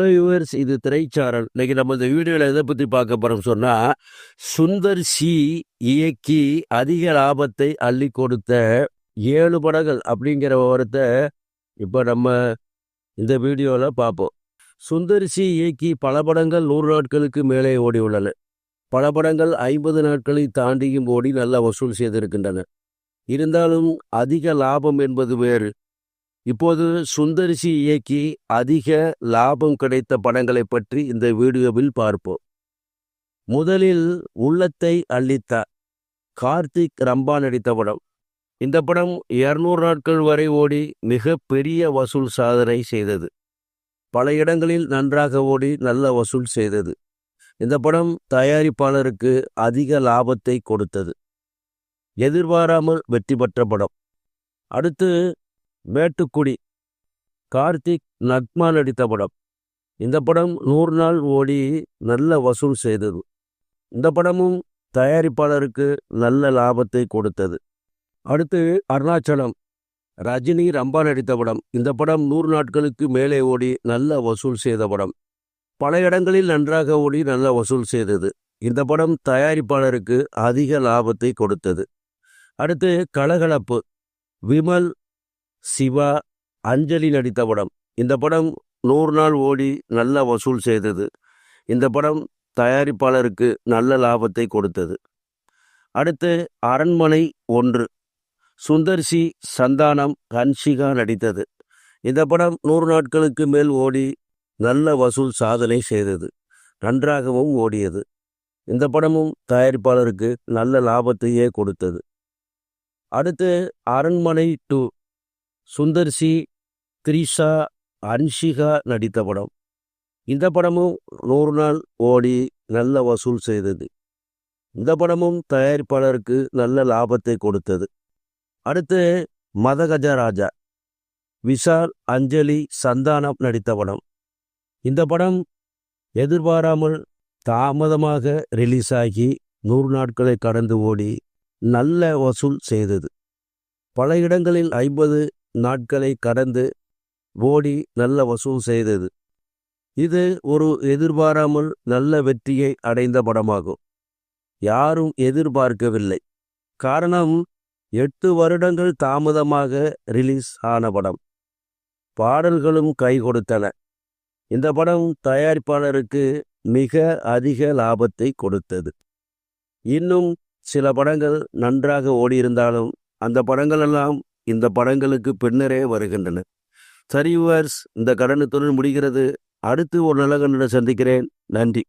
Hello viewers இது திரைச்சாரல். இன்னைக்கு நம்ம இந்த வீடியோவில் எதை பற்றி பார்க்க போகிறோம் சொன்னால் சுந்தர் சி இயக்கி அதிக லாபத்தை அள்ளி கொடுத்த ஏழு படங்கள் அப்படிங்கிற விவரத்தை இப்போ நம்ம இந்த வீடியோவில் பார்ப்போம். சுந்தர் சி இயக்கி பல படங்கள் நூறு நாட்களுக்கு மேலே ஓடி உள்ளன. பல படங்கள் ஐம்பது நாட்களை தாண்டியும் ஓடி நல்ல வசூல் செய்திருக்கின்றன. இருந்தாலும் அதிக லாபம் என்பது வேறு. இப்போது சுந்தரிசி இயக்கி அதிக லாபம் கிடைத்த படங்களை பற்றி இந்த வீடியோவில் பார்ப்போம். முதலில் உள்ளத்தை அள்ளித்தார் கார்த்திக் ரம்பா நடித்த படம். இந்த படம் இருநூறு நாட்கள் வரை ஓடி மிக பெரிய வசூல் சாதனை செய்தது. பல இடங்களில் நன்றாக ஓடி நல்ல வசூல் செய்தது. இந்த படம் தயாரிப்பாளருக்கு அதிக லாபத்தை கொடுத்தது. எதிர்பாராமல் வெற்றி பெற்ற படம். அடுத்து மேட்டுக்குடி. கார்த்திக் நக்மா நடித்த படம். இந்த படம் நூறு நாள் ஓடி நல்ல வசூல் செய்தது. இந்த படமும் தயாரிப்பாளருக்கு நல்ல லாபத்தை கொடுத்தது. அடுத்து அருணாச்சலம். ரஜினி ரம்பா நடித்த படம். இந்த படம் நூறு நாட்களுக்கு மேலே ஓடி நல்ல வசூல் செய்த படம். பல இடங்களில் நன்றாக ஓடி நல்ல வசூல் செய்தது. இந்த படம் தயாரிப்பாளருக்கு அதிக லாபத்தை கொடுத்தது. அடுத்து கலகலப்பு. விமல் சிவா அஞ்சலி நடித்த படம். இந்த படம் நூறு நாள் ஓடி நல்ல வசூல் செய்தது. இந்த படம் தயாரிப்பாளருக்கு நல்ல லாபத்தை கொடுத்தது. அடுத்து அரண்மனை ஒன்று. சுந்தர்சி சந்தானம் ஹன்ஷிகா நடித்தது. இந்த படம் நூறு நாட்களுக்கு மேல் ஓடி நல்ல வசூல் சாதனை செய்தது. நன்றாகவும் ஓடியது. இந்த படமும் தயாரிப்பாளருக்கு நல்ல லாபத்தையே கொடுத்தது. அடுத்து அரண்மனை டூ. சுந்தர்சி த்ரிஷா அன்ஷிகா நடித்த படம். இந்த படமும் நூறு நாள் ஓடி நல்ல வசூல் செய்தது. இந்த படமும் தயாரிப்பாளருக்கு நல்ல லாபத்தை கொடுத்தது. அடுத்து மதகஜராஜா விஷால் அஞ்சலி சந்தானம் நடித்த படம். இந்த படம் எதிர்பாராமல் தாமதமாக ரிலீஸ் ஆகி நூறு நாட்களை கடந்து ஓடி நல்ல வசூல் செய்தது. பல இடங்களில் ஐம்பது நாட்களை கடந்து ஓடி நல்ல வசூல் செய்தது. இது ஒரு எதிர்பாராமல் நல்ல வெற்றியை அடைந்த படமாகும். யாரும் எதிர்பார்க்கவில்லை. காரணம் எட்டு வருடங்கள் தாமதமாக ரிலீஸ் ஆன படம். பாடல்களும் கை கொடுத்தன. இந்த படம் தயாரிப்பாளருக்கு மிக அதிக லாபத்தை கொடுத்தது. இன்னும் சில படங்கள் நன்றாக ஓடியிருந்தாலும் அந்த படங்களெல்லாம் இந்த படங்களுக்கு பின்னரே வருகின்றன. சரி யூவர்ஸ் இந்த கடனுத்துடன் முடிகிறது. அடுத்து ஒரு நல்ல கண்ணுடன் சந்திக்கிறேன். நன்றி.